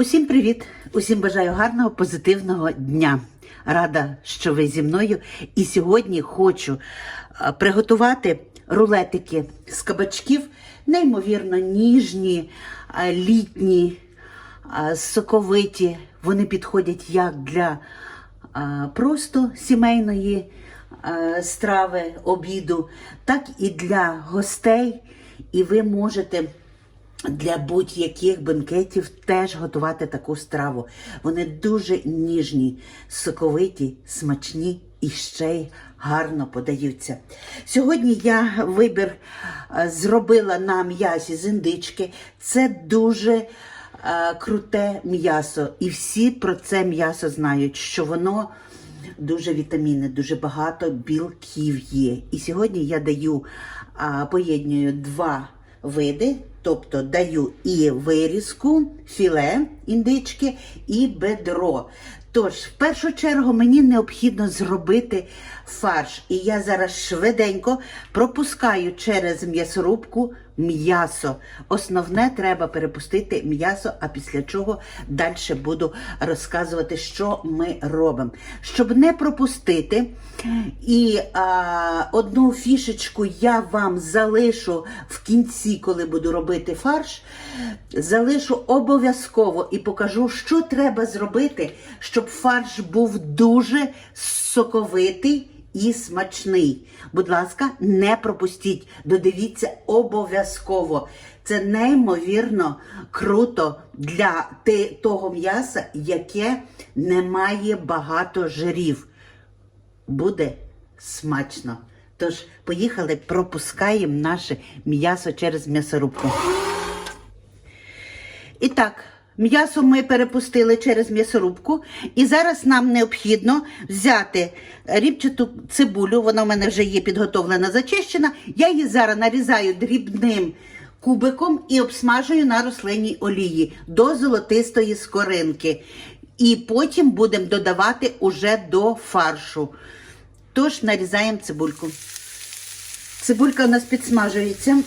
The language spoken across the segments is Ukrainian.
Усім привіт! Усім бажаю гарного, позитивного дня. Рада, що ви зі мною. І сьогодні хочу е, приготувати рулетики з кабачків, неймовірно ніжні, е, літні, е, соковиті. Вони підходять як для просто сімейної страви, обіду, так і для гостей. І ви можете для будь-яких бенкетів теж готувати таку страву. Вони дуже ніжні, соковиті, смачні і ще й гарно подаються. Сьогодні я вибір е, зробила на м'ясі з індички. Це дуже е, круте м'ясо. І всі про це м'ясо знають, що воно дуже вітамінне, дуже багато білків є. І сьогодні я даю а, поєднюю два види, тобто даю і вирізку, філе індички, і бедро. Тож, в першу чергу, мені необхідно зробити фарш. І я зараз швиденько пропускаю через м'ясорубку м'ясо. Основне треба перепустити м'ясо, а після чого далі буду розказувати, що ми робимо. Щоб не пропустити, і а, одну фішечку я вам залишу в кінці, коли буду робити фарш. Залишу обов'язково і покажу, що треба зробити, щоб фарш був дуже соковитий і смачний. Будь ласка, не пропустіть, додивіться обов'язково. Це неймовірно круто для того м'яса, яке не має багато жирів. Буде смачно. Тож, поїхали, пропускаємо наше м'ясо через м'ясорубку. І так, м'ясо ми перепустили через м'ясорубку. І зараз нам необхідно взяти рібчату цибулю. Вона в мене вже є підготовлена, зачищена. Я її зараз нарізаю дрібним кубиком і обсмажую на рослинній олії до золотистої скоринки. І потім будемо додавати уже до фаршу. Тож нарізаємо цибульку. Цибулька у нас підсмажується.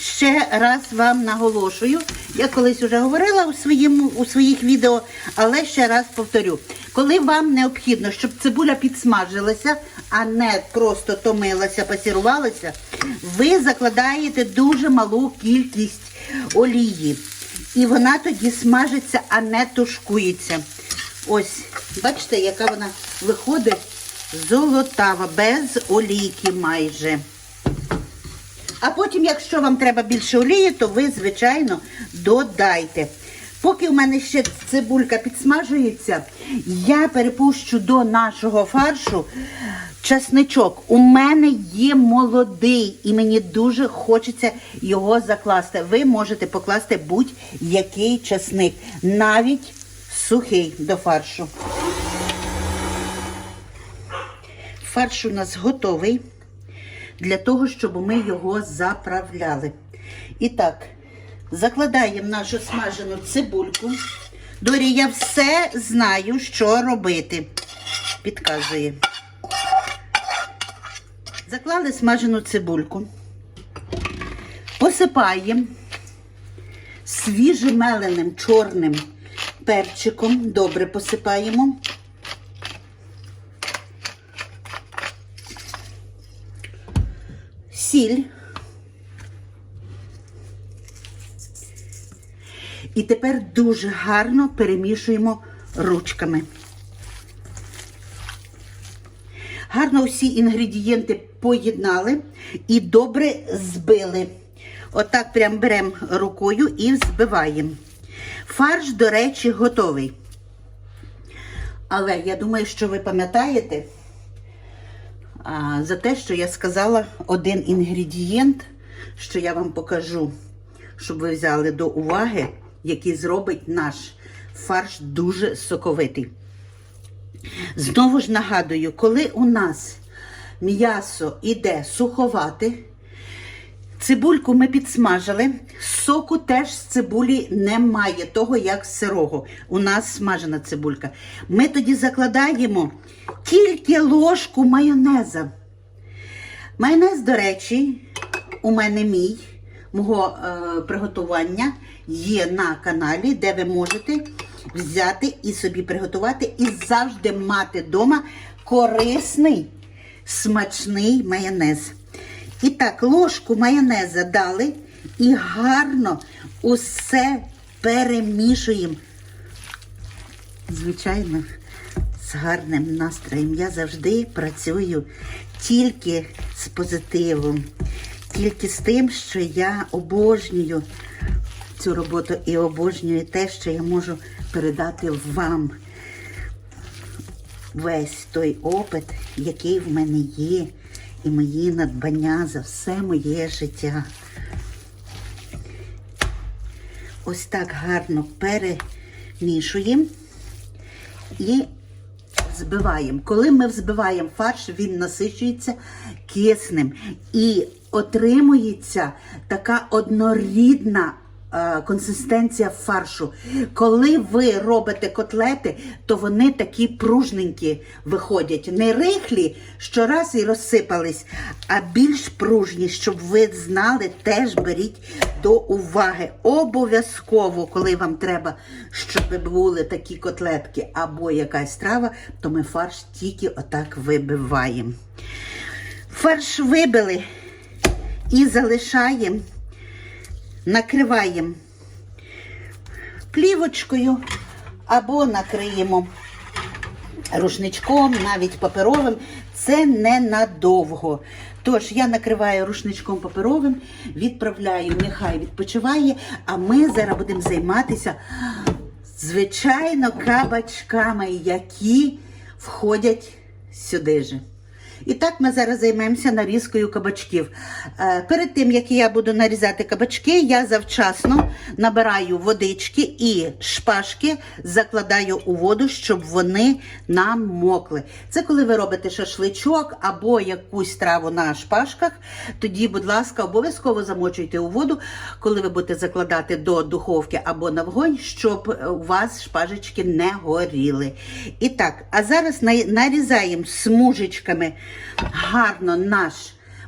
Ще раз вам наголошую, я колись вже говорила у, своєму, у своїх відео, але ще раз повторю. Коли вам необхідно, щоб цибуля підсмажилася, а не просто томилася, пасірувалася, ви закладаєте дуже малу кількість олії. І вона тоді смажиться, а не тушкується. Ось, бачите, яка вона виходить золотава, без олійки майже. А потім, якщо вам треба більше олії, то ви, звичайно, додайте. Поки в мене ще цибулька підсмажується, я перепущу до нашого фаршу часничок. У мене є молодий, і мені дуже хочеться його закласти. Ви можете покласти будь-який часник, навіть сухий до фаршу. Фарш у нас готовий для того, щоб ми його заправляли. І так, закладаємо нашу смажену цибульку. Дорі, я все знаю, що робити. Підказує. Заклали смажену цибульку. Посипаємо свіжемеленим чорним перчиком. Добре посипаємо. Сіль. І тепер дуже гарно перемішуємо ручками. Гарно всі інгредієнти поєднали і добре збили. Отак прям беремо рукою і збиваємо. Фарш, до речі, готовий. Але я думаю, що ви пам'ятаєте, за те, що я сказала один інгредієнт, що я вам покажу, щоб ви взяли до уваги, який зробить наш фарш дуже соковитий. Знову ж нагадую, коли у нас м'ясо іде суховате, Цибульку ми підсмажили. Соку теж з цибулі немає, того як з сирого. У нас смажена цибулька. Ми тоді закладаємо тільки ложку майонеза. Майонез, до речі, у мене мій, мого е, приготування. є на каналі, де ви можете взяти і собі приготувати, і завжди мати вдома корисний, смачний майонез. І так, ложку майонеза дали і гарно усе перемішуємо. Звичайно, з гарним настроєм. Я завжди працюю тільки з позитивом, тільки з тим, що я обожнюю цю роботу і обожнюю те, що я можу передати вам весь той опит, який в мене є, і мої надбання за все моє життя. Ось так гарно перемішуємо і взбиваємо. Коли ми взбиваємо фарш, він насичується киснем і отримується така однорідна консистенція фаршу. Коли ви робите котлети, то вони такі пружненькі виходять. Не рихлі, що раз і розсипались, а більш пружні, щоб ви знали, теж беріть до уваги. Обов'язково, коли вам треба, щоб були такі котлетки або якась страва, то ми фарш тільки отак вибиваємо. Фарш вибили і залишаємо, накриваємо плівочкою або накриємо рушничком, навіть паперовим. Це ненадовго. Тож я накриваю рушничком паперовим, відправляю, нехай відпочиває, а ми зараз будемо займатися, звичайно, кабачками, які входять сюди же. І так ми зараз займемося нарізкою кабачків. Е, Перед тим, як я буду нарізати кабачки, я завчасно набираю водички і шпажки закладаю у воду, щоб вони намокли. Це коли ви робите шашличок або якусь страву на шпажках, тоді, будь ласка, обов'язково замочуйте у воду, коли ви будете закладати до духовки або на вогонь, щоб у вас шпажечки не горіли. І так, а зараз нарізаємо смужечками гарно наш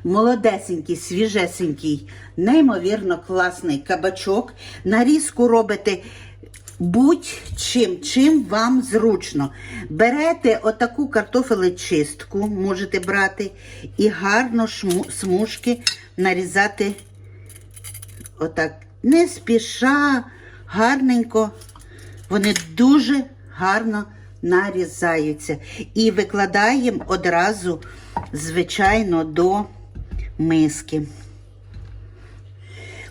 молодесенький, свіжесенький, неймовірно класний кабачок. Нарізку робите будь-чим, чим вам зручно. Берете отаку картофелечистку, можете брати, і гарно шму- смужки нарізати отак. Не спіша, гарненько. Вони дуже гарно нарізаються. І викладаємо одразу, звичайно, до миски.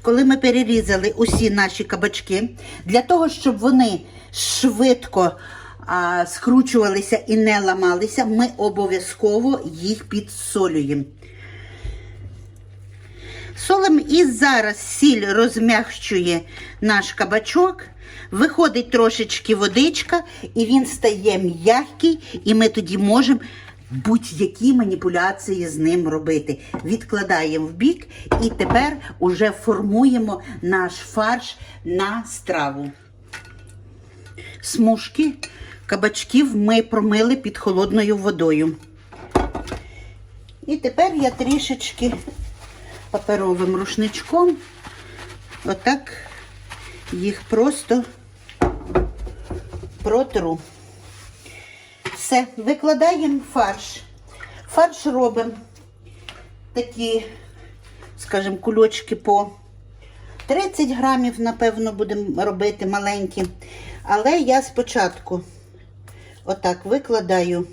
Коли ми перерізали усі наші кабачки, для того, щоб вони швидко а, скручувалися і не ламалися, ми обов'язково їх підсолюємо. Солим і зараз сіль розм'якчує наш кабачок, виходить трошечки водичка, і він стає м'який, і ми тоді можемо будь-які маніпуляції з ним робити. Відкладаємо в бік і тепер уже формуємо наш фарш на страву. Смужки кабачків ми промили під холодною водою. І тепер я трішечки паперовим рушничком. Отак їх просто протру. Все, викладаємо фарш. Фарш робимо такі, скажімо, кульочки по 30 грамів, напевно, будемо робити маленькі. Але я спочатку отак викладаю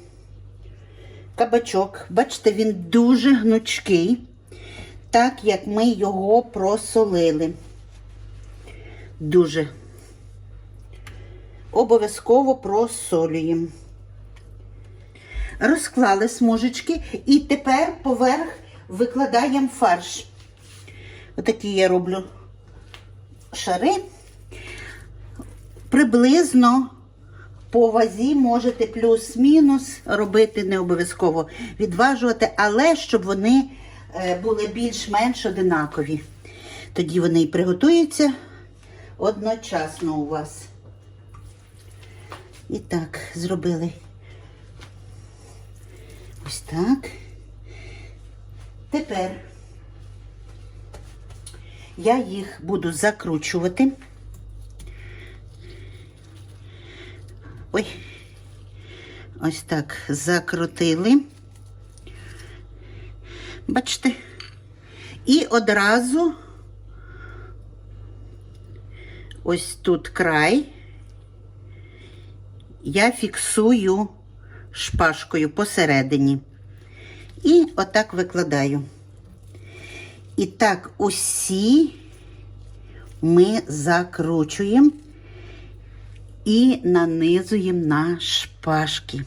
кабачок. Бачите, він дуже гнучкий так як ми його просолили. Дуже. Обов'язково просолюємо. Розклали смужечки і тепер поверх викладаємо фарш. Отакі я роблю шари. Приблизно по вазі можете плюс-мінус робити, не обов'язково відважувати, але щоб вони Е, були більш-менш одинакові. Тоді вони і приготуються одночасно у вас. І так, зробили ось так. Тепер я їх буду закручувати. Ой, ось так закрутили. Бачите? І одразу ось тут край я фіксую шпажкою посередині. І отак викладаю. І так усі ми закручуємо і нанизуємо на шпажки.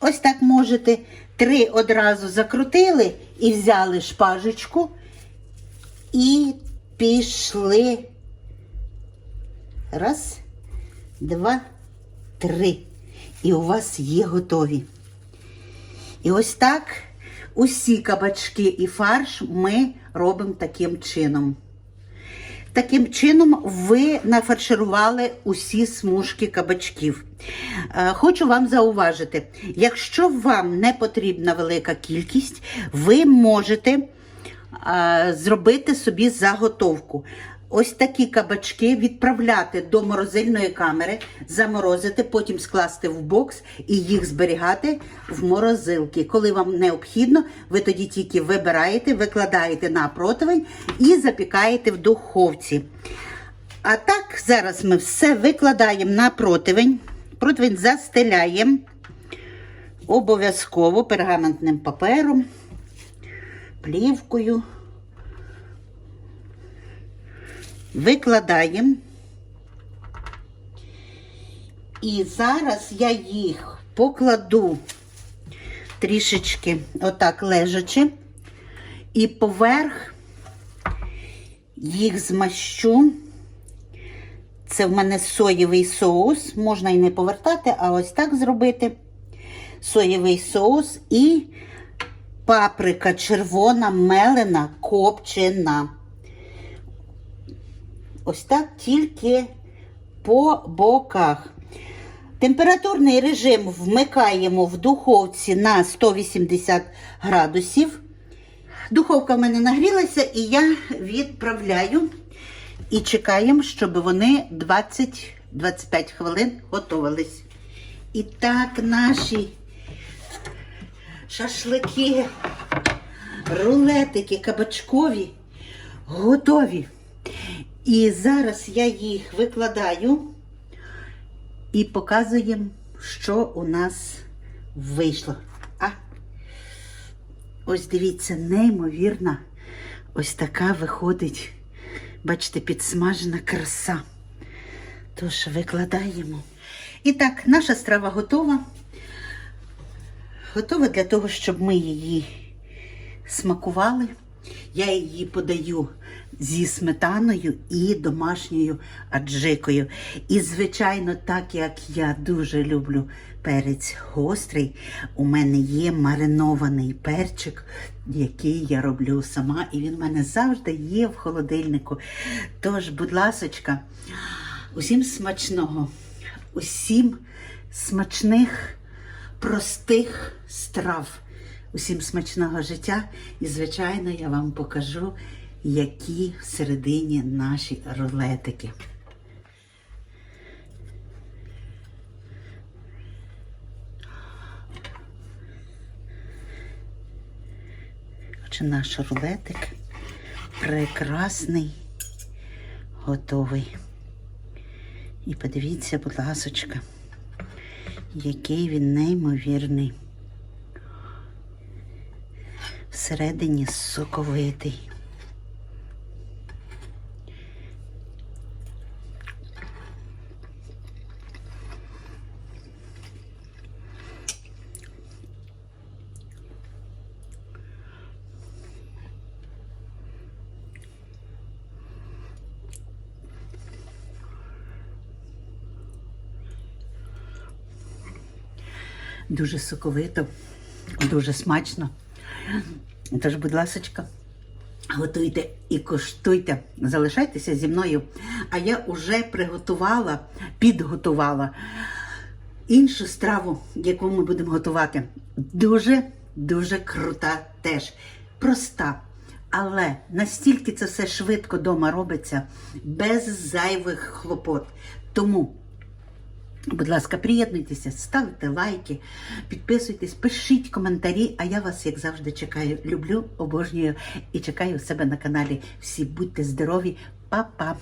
Ось так можете три одразу закрутили і взяли шпажечку і пішли. Раз, два, три. І у вас є готові. І ось так усі кабачки і фарш ми робимо таким чином. Таким чином, ви нафарширували усі смужки кабачків. Е, Хочу вам зауважити, якщо вам не потрібна велика кількість, ви можете е, зробити собі заготовку. Ось такі кабачки відправляти до морозильної камери, заморозити, потім скласти в бокс і їх зберігати в морозилки. Коли вам необхідно, ви тоді тільки вибираєте, викладаєте на противень і запікаєте в духовці. А так, зараз ми все викладаємо на противень. Противень застеляємо обов'язково пергаментним папером, плівкою. Викладаємо. І зараз я їх покладу трішечки отак лежачи, і поверх їх змащу. Це в мене соєвий соус. Можна і не повертати, а ось так зробити. Соєвий соус і паприка червона, мелена, копчена. Ось так тільки по боках. Температурний режим вмикаємо в духовці на 180 градусів. Духовка в мене нагрілася, і я відправляю і чекаємо, щоб вони 20-25 хвилин готувались. І так, наші шашлики, рулетики кабачкові готові. І зараз я їх викладаю і показуємо, що у нас вийшло. А ось дивіться, неймовірна, ось така виходить, бачите, підсмажена краса. Тож викладаємо. І так, наша страва готова. Готова для того, щоб ми її смакували. Я її подаю зі сметаною і домашньою аджикою. І, звичайно, так як я дуже люблю перець гострий, у мене є маринований перчик, який я роблю сама, і він в мене завжди є в холодильнику. Тож, будь ласочка, усім смачного, усім смачних, простих страв. Усім смачного життя. І, звичайно, я вам покажу, які всередині наші рулетики. Отже, наш рулетик прекрасний, готовий. І подивіться, будь ласочка, який він неймовірний. Всередині соковитий. Дуже соковито, дуже смачно. Тож, будь ласочка, готуйте і коштуйте, залишайтеся зі мною. А я вже приготувала, підготувала іншу страву, яку ми будемо готувати. Дуже-дуже крута теж. Проста. Але настільки це все швидко вдома робиться, без зайвих хлопот. Тому Будь ласка, приєднуйтеся, ставте лайки, підписуйтесь, пишіть коментарі. А я вас, як завжди, чекаю. Люблю, обожнюю і чекаю себе на каналі. Всі будьте здорові, Па-па!